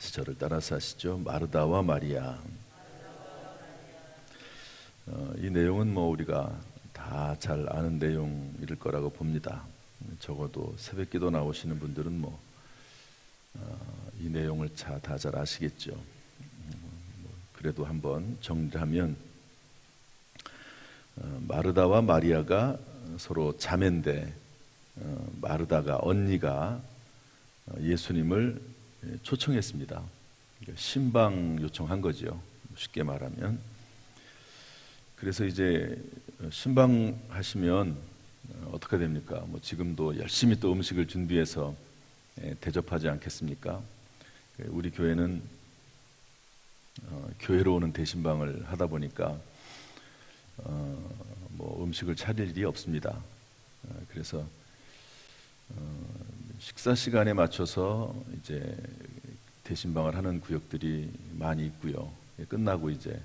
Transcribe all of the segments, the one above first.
시절을 따라서 하시죠. 마르다와 마리아. 어, 이 내용은 뭐 우리가 다 잘 아는 내용일 거라고 봅니다. 적어도 새벽기도 나오시는 분들은 뭐이 내용을 다 잘 아시겠죠. 음, 뭐 그래도 한번 정리하면 어, 마르다와 마리아가 서로 자매인데 어, 마르다가 언니가 어, 예수님을 초청했습니다. 그러니까 신방 요청한 거죠. 쉽게 말하면. 그래서 이제 신방 하시면 어떻게 됩니까? 뭐 지금도 열심히 또 음식을 준비해서 예, 대접하지 않겠습니까? 우리 교회는 어, 교회로 오는 대신방을 하다 보니까 어, 뭐 음식을 차릴 일이 없습니다. 어, 그래서 어, 식사 시간에 맞춰서 이제 대신방을 하는 구역들이 많이 있고요. 예, 끝나고 이제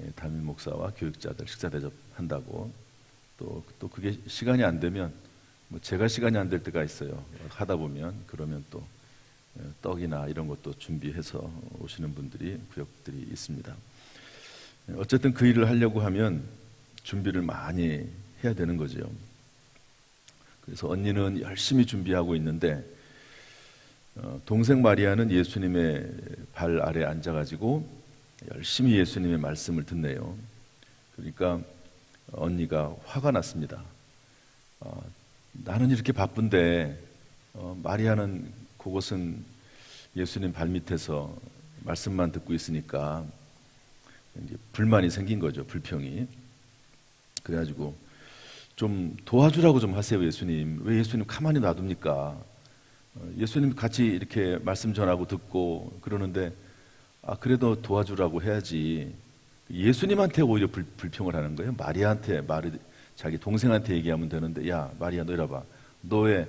예, 담임 목사와 교육자들 식사 대접한다고 또 또 그게 시간이 안 되면 뭐 제가 시간이 안 될 때가 있어요. 하다 보면 그러면 또 예, 떡이나 이런 것도 준비해서 오시는 분들이 구역들이 있습니다. 예, 어쨌든 그 일을 하려고 하면 준비를 많이 해야 되는 거죠. 그래서 언니는 열심히 준비하고 있는데 어, 동생 마리아는 예수님의 발 아래 앉아가지고 열심히 예수님의 말씀을 듣네요. 그러니까 언니가 화가 났습니다. 어, 나는 이렇게 바쁜데 어, 마리아는 그곳은 예수님 발밑에서 말씀만 듣고 있으니까 불만이 생긴 거죠. 불평이. 그래가지고 좀 도와주라고 좀 하세요, 예수님. 왜 예수님 가만히 놔둡니까? 어, 예수님 같이 이렇게 말씀 전하고 듣고 그러는데 아 그래도 도와주라고 해야지. 예수님한테 오히려 불, 불평을 하는 거예요. 마리아한테 말이 자기 동생한테 얘기하면 되는데 야 마리아 너 이리 봐. 너왜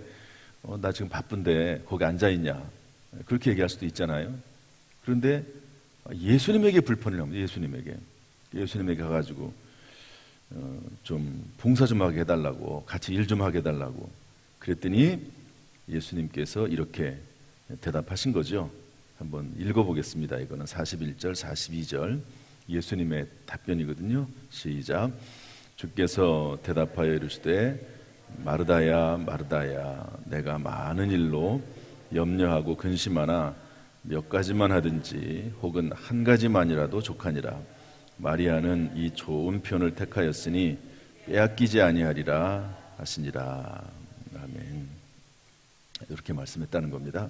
어, 나 지금 바쁜데 거기 앉아 있냐? 그렇게 얘기할 수도 있잖아요. 그런데 예수님에게 불편을 합니다. 예수님에게 예수님에게 가가지고 어, 좀 봉사 좀 하게 해달라고 같이 일 좀 하게 해달라고 그랬더니 예수님께서 이렇게 대답하신 거죠. 한번 읽어보겠습니다. 이거는 41절, 42절 예수님의 답변이거든요. 시작. 주께서 대답하여 이르시되 마르다야 마르다야 내가 많은 일로 염려하고 근심하나 몇 가지만 하든지 혹은 한 가지만이라도 족하니라 마리아는 이 좋은 편을 택하였으니 빼앗기지 아니하리라 하시니라 아멘 이렇게 말씀했다는 겁니다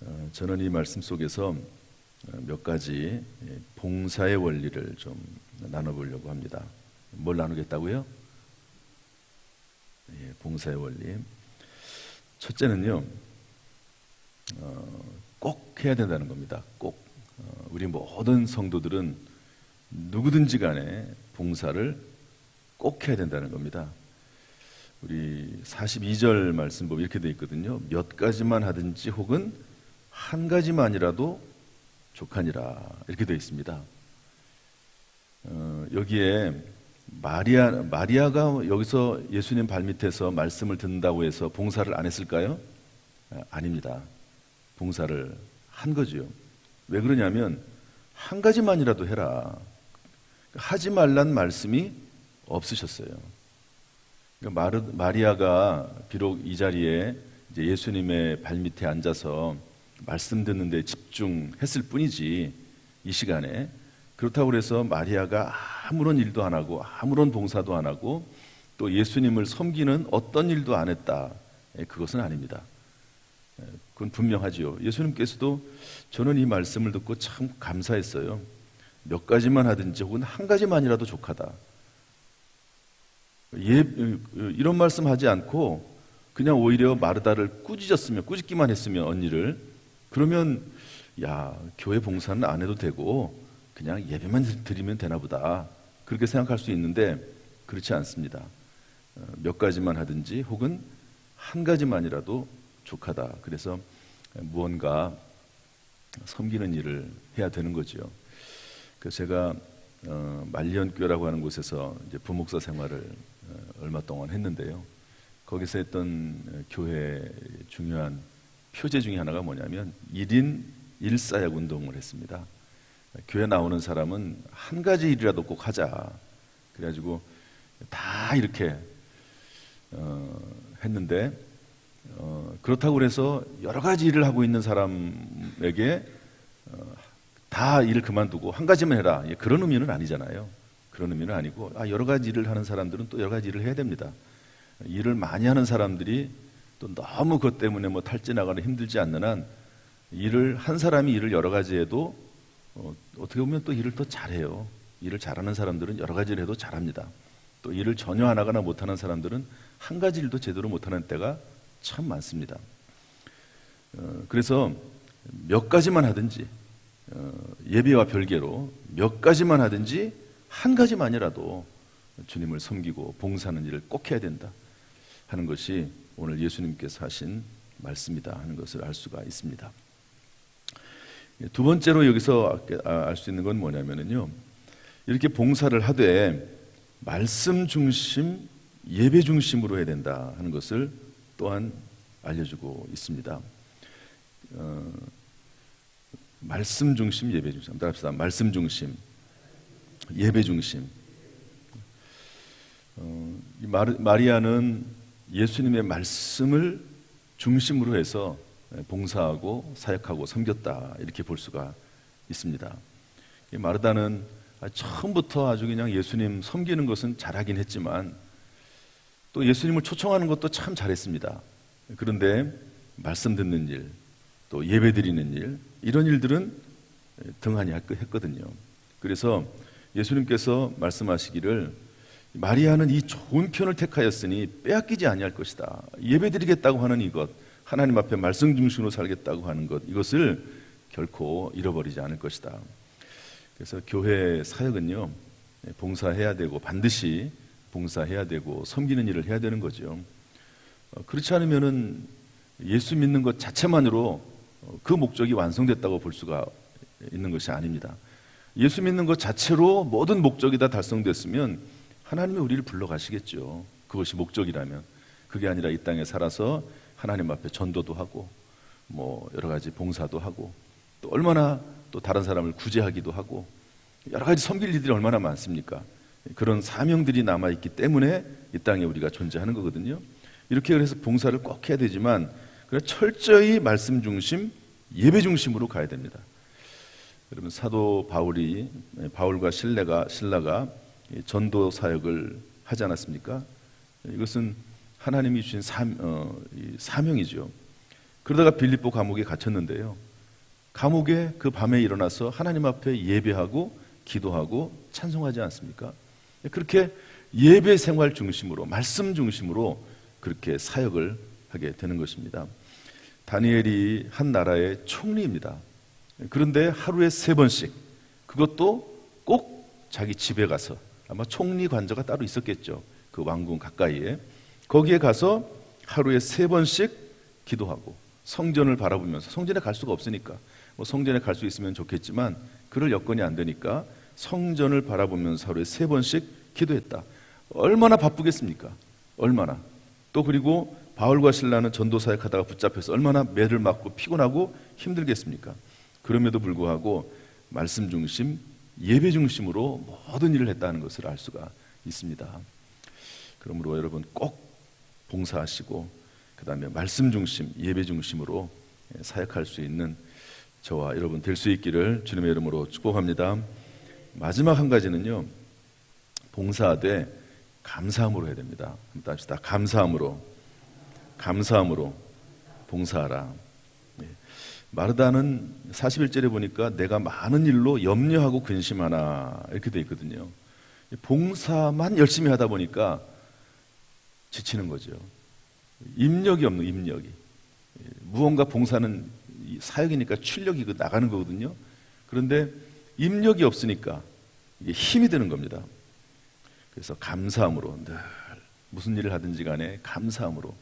어, 저는 이 말씀 속에서 몇 가지 봉사의 원리를 좀 나눠보려고 합니다 뭘 나누겠다고요? 예, 봉사의 원리. 첫째는요, 어, 꼭 해야 된다는 겁니다. 꼭. 어, 우리 모든 성도들은 누구든지 간에 봉사를 꼭 해야 된다는 겁니다. 우리 42절 말씀 보면 이렇게 되어 있거든요. 몇 가지만 하든지 혹은 한 가지만이라도 족하니라. 이렇게 되어 있습니다. 어, 여기에 마리아 마리아가 여기서 예수님 발밑에서 말씀을 듣는다고 해서 봉사를 안 했을까요? 아, 아닙니다. 봉사를 한 거지요. 왜 그러냐면 한 가지만이라도 해라. 하지 말란 말씀이 없으셨어요. 그러니까 마리아가 비록 이 자리에 예수님의 발밑에 앉아서 말씀 듣는데 집중했을 뿐이지 이 시간에 그렇다고 해서 마리아가 아무런 일도 안 하고 아무런 봉사도 안 하고 또 예수님을 섬기는 어떤 일도 안 했다. 예, 그것은 아닙니다. 예, 그건 분명하지요. 예수님께서도 저는 이 말씀을 듣고 참 감사했어요. 몇 가지만 하든지 혹은 한 가지만이라도 족하다. 예, 이런 말씀 하지 않고 그냥 오히려 마르다를 꾸짖었으면 꾸짖기만 했으면 언니를 그러면 야 교회 봉사는 안 해도 되고 그냥 예배만 드리면 되나 보다. 그렇게 생각할 수 있는데 그렇지 않습니다. 어, 몇 가지만 하든지 혹은 한 가지만이라도 족하다. 그래서 무언가 섬기는 일을 해야 되는 거지요. 그래서 제가 어, 말년교라고 하는 곳에서 이제 부목사 생활을 어, 얼마 동안 했는데요. 거기서 했던 교회 중요한 표제 중에 하나가 뭐냐면 1인 일사약 운동을 했습니다. 교회 나오는 사람은 한 가지 일이라도 꼭 하자. 그래가지고 다 이렇게 어, 했는데 어, 그렇다고 그래서 여러 가지 일을 하고 있는 사람에게 어, 다 일을 그만두고 한 가지만 해라. 예, 그런 의미는 아니잖아요. 그런 의미는 아니고 아, 여러 가지 일을 하는 사람들은 또 여러 가지 일을 해야 됩니다. 일을 많이 하는 사람들이 또 너무 그것 때문에 뭐 탈진하거나 힘들지 않는 한 일을 한 사람이 일을 여러 가지 해도 어, 어떻게 보면 또 일을 더 잘해요. 일을 잘하는 사람들은 여러 가지를 해도 잘합니다. 또 일을 전혀 안 하거나 못하는 사람들은 한 가지 일도 제대로 못하는 때가 참 많습니다. 어, 그래서 몇 가지만 하든지 어, 예배와 별개로 몇 가지만 하든지 한 가지만이라도 주님을 섬기고 봉사하는 일을 꼭 해야 된다 하는 것이 오늘 예수님께서 하신 말씀이다 하는 것을 알 수가 있습니다. 두 번째로 여기서 알 수 있는 건 뭐냐면요. 이렇게 봉사를 하되 말씀 중심, 예배 중심으로 해야 된다 하는 것을 또한 알려주고 있습니다. 어, 말씀 중심, 예배 중심. 따라합시다. 말씀 중심, 예배 중심. 어, 이 마리, 아는 예수님의 말씀을 중심으로 해서 봉사하고 사역하고 섬겼다 이렇게 볼 수가 있습니다. 마르다는 처음부터 아주 그냥 예수님 섬기는 것은 잘하긴 했지만 또 예수님을 초청하는 것도 참 잘했습니다. 그런데 말씀 듣는 일, 또 예배 드리는 일, 이런 일들은 등한히 했거든요. 그래서 예수님께서 말씀하시기를 마리아는 이 좋은 편을 택하였으니 빼앗기지 아니할 것이다. 예배 드리겠다고 하는 이것, 하나님 앞에 말씀 중심으로 살겠다고 하는 것, 이것을 결코 잃어버리지 않을 것이다. 그래서 교회 사역은요, 봉사해야 되고 반드시 봉사해야 되고 섬기는 일을 해야 되는 거죠. 어, 그렇지 않으면은 예수 믿는 것 자체만으로 어, 그 목적이 완성됐다고 볼 수가 있는 것이 아닙니다. 예수 믿는 것 자체로 모든 목적이 다 달성됐으면 하나님이 우리를 불러가시겠죠. 그것이 목적이라면. 그게 아니라 이 땅에 살아서 하나님 앞에 전도도 하고 뭐 여러 가지 봉사도 하고 또 얼마나 또 다른 사람을 구제하기도 하고 여러 가지 섬길 일들이 얼마나 많습니까? 그런 사명들이 남아 있기 때문에 이 땅에 우리가 존재하는 거거든요. 이렇게 그래서 봉사를 꼭 해야 되지만 철저히 말씀 중심, 예배 중심으로 가야 됩니다. 여러분 사도 바울이 바울과 신라가 신라가 전도 사역을 하지 않았습니까? 이것은 하나님이 주신 사, 어, 사명이죠. 그러다가 빌립보 감옥에 갇혔는데요. 감옥에 그 밤에 일어나서 하나님 앞에 예배하고 기도하고 찬송하지 않습니까? 그렇게 예배 생활 중심으로 말씀 중심으로 그렇게 사역을 하게 되는 것입니다. 다니엘이 한 나라의 총리입니다. 그런데 하루에 세 번씩 그것도 꼭 자기 집에 가서 아마 총리 관저가 따로 있었겠죠. 그 왕궁 가까이에 거기에 가서 하루에 세 번씩 기도하고 성전을 바라보면서 성전에 갈 수가 없으니까 뭐 성전에 갈 수 있으면 좋겠지만 그럴 여건이 안 되니까 성전을 바라보면서 하루에 세 번씩 기도했다. 얼마나 바쁘겠습니까? 얼마나. 또 그리고 바울과 신라는 전도 사역하다가 붙잡혀서 얼마나 매를 맞고 피곤하고 힘들겠습니까? 그럼에도 불구하고 말씀 중심, 예배 중심으로 모든 일을 했다는 것을 알 수가 있습니다. 그러므로 여러분 꼭 봉사하시고 그다음에 말씀 중심, 예배 중심으로 사역할 수 있는 저와 여러분 될 수 있기를 주님의 이름으로 축복합니다. 마지막 한 가지는요. 봉사하되 감사함으로 해야 됩니다. 한번 합시다. 감사함으로 감사함으로 봉사하라. 네. 마르다는 41절에 보니까 내가 많은 일로 염려하고 근심하나 이렇게 돼 있거든요. 봉사만 열심히 하다 보니까 지치는 거죠. 입력이 없는 입력이. 무언가 봉사는 사역이니까 출력이 그 나가는 거거든요. 그런데 입력이 없으니까 이게 힘이 드는 겁니다. 그래서 감사함으로 늘 무슨 일을 하든지 간에 감사함으로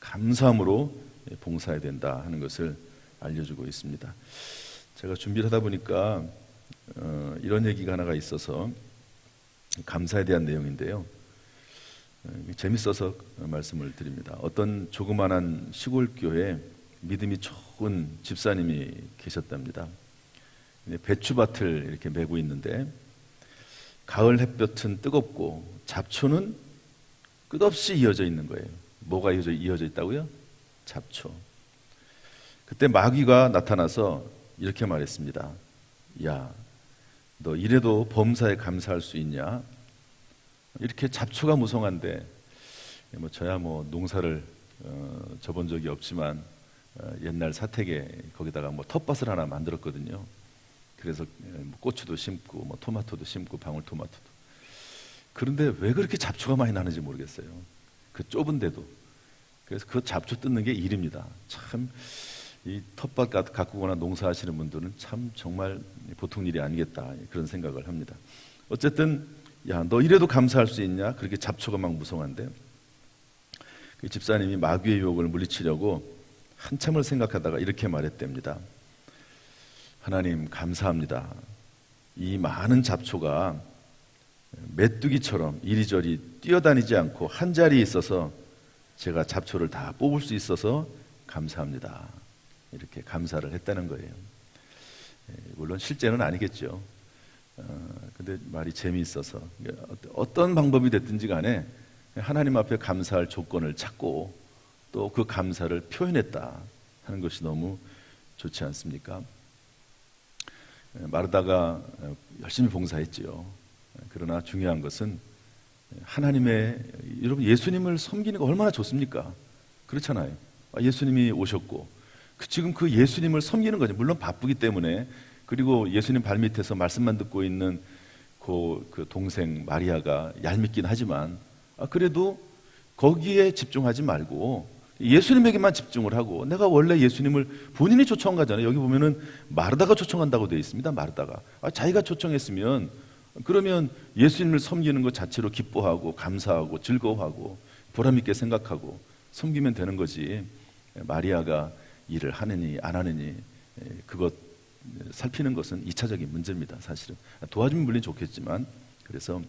감사함으로 봉사해야 된다 하는 것을 알려주고 있습니다. 제가 준비를 하다 보니까 어, 이런 얘기가 하나가 있어서 감사에 대한 내용인데요. 어, 재밌어서 말씀을 드립니다. 어떤 조그만한 시골 교회 믿음이 좋은 집사님이 계셨답니다. 배추밭을 이렇게 메고 있는데 가을 햇볕은 뜨겁고 잡초는 끝없이 이어져 있는 거예요. 뭐가 이어져, 이어져 있다고요? 잡초. 그때 마귀가 나타나서 이렇게 말했습니다. 야, 너 이래도 범사에 감사할 수 있냐? 이렇게 잡초가 무성한데 뭐 저야 뭐 농사를 어, 접은 적이 없지만 어, 옛날 사택에 거기다가 뭐 텃밭을 하나 만들었거든요. 그래서 뭐 고추도 심고 뭐 토마토도 심고 방울토마토도 그런데 왜 그렇게 잡초가 많이 나는지 모르겠어요. 그 좁은데도 그래서 그 잡초 뜯는 게 일입니다. 참 이 텃밭 가- 가꾸거나 농사하시는 분들은 참 정말 보통 일이 아니겠다 그런 생각을 합니다. 어쨌든 야 너 이래도 감사할 수 있냐? 그렇게 잡초가 막 무성한데 그 집사님이 마귀의 유혹을 물리치려고 한참을 생각하다가 이렇게 말했답니다. 하나님 감사합니다. 이 많은 잡초가 메뚜기처럼 이리저리 뛰어다니지 않고 한 자리에 있어서 제가 잡초를 다 뽑을 수 있어서 감사합니다. 이렇게 감사를 했다는 거예요. 예, 물론 실제는 아니겠죠. 어, 근데 말이 재미있어서 어떤 방법이 됐든지 간에 하나님 앞에 감사할 조건을 찾고 또 그 감사를 표현했다 하는 것이 너무 좋지 않습니까? 예, 마르다가 어, 열심히 봉사했지요. 그러나 중요한 것은 하나님의 여러분 예수님을 섬기는 거 얼마나 좋습니까? 그렇잖아요. 아, 예수님이 오셨고 그 지금 그 예수님을 섬기는 거죠. 물론 바쁘기 때문에 그리고 예수님 발밑에서 말씀만 듣고 있는 그, 그 동생 마리아가 얄밉긴 하지만 아, 그래도 거기에 집중하지 말고 예수님에게만 집중을 하고 내가 원래 예수님을 본인이 초청한 거잖아요. 여기 보면은 마르다가 초청한다고 되어 있습니다. 마르다가 아, 자기가 초청했으면 그러면 예수님을 섬기는 것 자체로 기뻐하고 감사하고 즐거워하고 보람 있게 생각하고 섬기면 되는 거지. 마리아가 일을 하느니 안 하느니 그것 살피는 것은 이차적인 문제입니다. 사실은 도와주면 물론 좋겠지만 그래서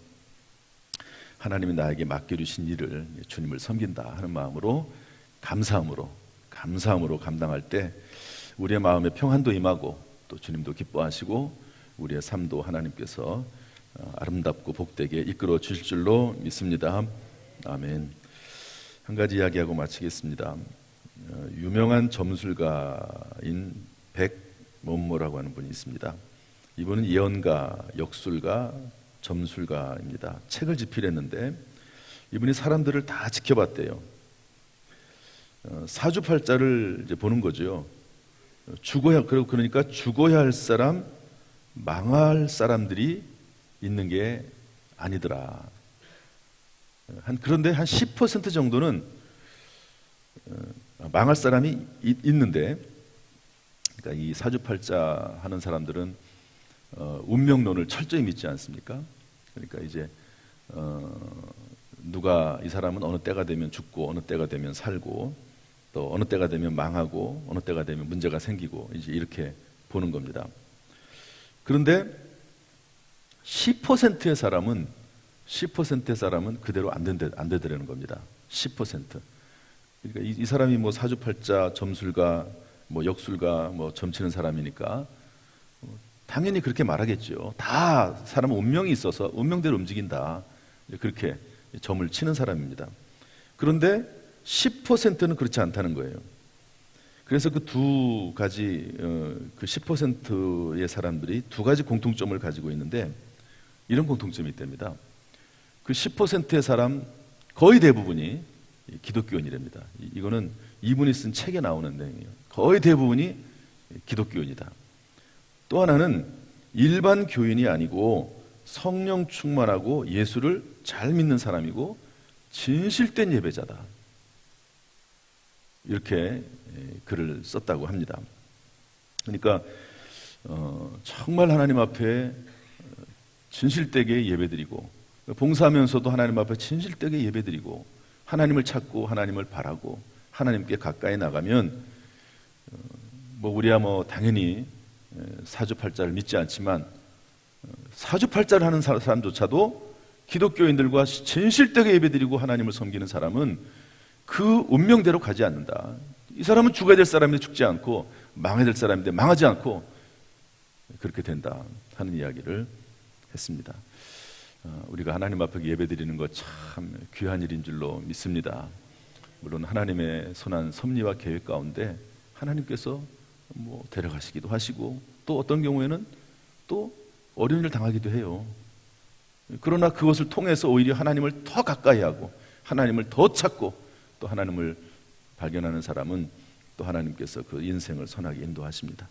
하나님이 나에게 맡겨주신 일을 주님을 섬긴다 하는 마음으로 감사함으로 감사함으로 감당할 때 우리의 마음에 평안도 임하고 또 주님도 기뻐하시고 우리의 삶도 하나님께서 어, 아름답고 복되게 이끌어 주실 줄로 믿습니다. 아멘. 한 가지 이야기하고 마치겠습니다. 어, 유명한 점술가인 백몬모라고 하는 분이 있습니다. 이분은 예언가, 역술가, 점술가입니다. 책을 집필했는데 이분이 사람들을 다 지켜봤대요. 어, 사주팔자를 이제 보는 거죠. 죽어야 그러니까 죽어야 할 사람, 망할 사람들이 있는 게 아니더라. 한 그런데 한 10% 정도는 어, 망할 사람이 있, 있는데, 그러니까 이 사주팔자 하는 사람들은 어, 운명론을 철저히 믿지 않습니까? 그러니까 이제 어, 누가 이 사람은 어느 때가 되면 죽고 어느 때가 되면 살고 또 어느 때가 되면 망하고 어느 때가 되면 문제가 생기고 이제 이렇게 보는 겁니다. 그런데 10%의 사람은 10%의 사람은 그대로 안 된다 안 되더라는 겁니다. 10%. 그러니까 이, 이 사람이 뭐 사주팔자, 점술가, 뭐 역술가, 뭐 점치는 사람이니까 어, 당연히 그렇게 말하겠죠. 다 사람은 운명이 있어서 운명대로 움직인다. 그렇게 점을 치는 사람입니다. 그런데 10%는 그렇지 않다는 거예요. 그래서 그 두 가지 어, 그 10%의 사람들이 두 가지 공통점을 가지고 있는데 이런 공통점이 있답니다. 그 10%의 사람 거의 대부분이 기독교인이랍니다. 이- 이거는 이분이 쓴 책에 나오는 내용이에요. 거의 대부분이 기독교인이다. 또 하나는 일반 교인이 아니고 성령 충만하고 예수를 잘 믿는 사람이고 진실된 예배자다. 이렇게 예, 글을 썼다고 합니다. 그러니까 어, 정말 하나님 앞에 어, 진실되게 예배드리고 봉사하면서도 하나님 앞에 진실되게 예배드리고 하나님을 찾고 하나님을 바라고 하나님께 가까이 나가면 어, 뭐 우리야 뭐 당연히 에, 사주팔자를 믿지 않지만 어, 사주팔자를 하는 사- 사람조차도 기독교인들과 진실되게 예배드리고 하나님을 섬기는 사람은 그 운명대로 가지 않는다. 이 사람은 죽어야 될 사람인데 죽지 않고 망해야 될 사람인데 망하지 않고 그렇게 된다 하는 이야기를 했습니다. 어, 우리가 하나님 앞에 예배드리는 것 참 귀한 일인 줄로 믿습니다. 물론 하나님의 선한 섭리와 계획 가운데 하나님께서 뭐 데려가시기도 하시고 또 어떤 경우에는 또 어려운 일을 당하기도 해요. 그러나 그것을 통해서 오히려 하나님을 더 가까이 하고 하나님을 더 찾고 또 하나님을 발견하는 사람은 또 하나님께서 그 인생을 선하게 인도하십니다.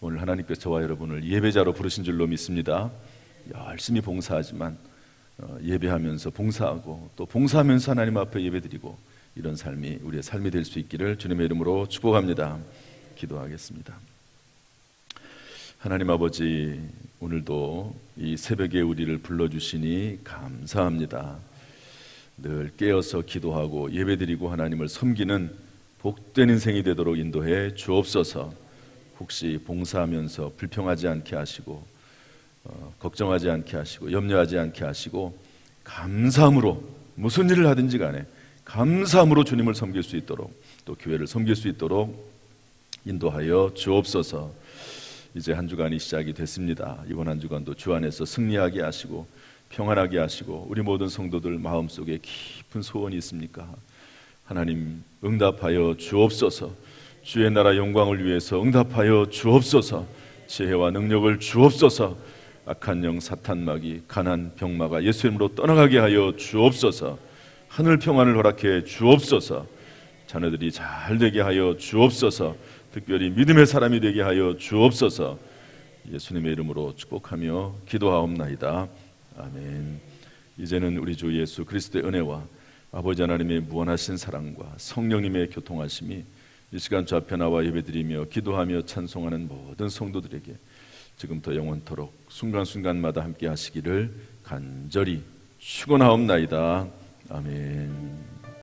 오늘 하나님께서 저와 여러분을 예배자로 부르신 줄로 믿습니다. 열심히 봉사하지만 어, 예배하면서 봉사하고 또 봉사하면서 하나님 앞에 예배드리고 이런 삶이 우리의 삶이 될 수 있기를 주님의 이름으로 축복합니다. 기도하겠습니다. 하나님 아버지 오늘도 이 새벽에 우리를 불러주시니 감사합니다. 늘 깨어서 기도하고 예배드리고 하나님을 섬기는 복된 인생이 되도록 인도해 주옵소서. 혹시 봉사하면서 불평하지 않게 하시고 어, 걱정하지 않게 하시고 염려하지 않게 하시고 감사함으로 무슨 일을 하든지 간에 감사함으로 주님을 섬길 수 있도록 또 교회를 섬길 수 있도록 인도하여 주옵소서. 이제 한 주간이 시작이 됐습니다. 이번 한 주간도 주 안에서 승리하게 하시고 평안하게 하시고 우리 모든 성도들 마음속에 깊은 소원이 있습니까? 하나님 응답하여 주옵소서. 주의 나라 영광을 위해서 응답하여 주옵소서. 지혜와 능력을 주옵소서. 악한 영 사탄마귀 가난 병마가 예수 이름으로 떠나가게 하여 주옵소서. 하늘 평안을 허락해 주옵소서. 자녀들이 잘 되게 하여 주옵소서. 특별히 믿음의 사람이 되게 하여 주옵소서. 예수님의 이름으로 축복하며 기도하옵나이다. 아멘. 이제는 우리 주 예수 그리스도의 은혜와 아버지 하나님의 무한하신 사랑과 성령님의 교통하심이 이 시간 나와 예배드리며 기도하며 찬송하는 모든 성도들에게 지금부터 영원토록 순간순간마다 함께 하시기를 간절히 축원하옵나이다. 아멘.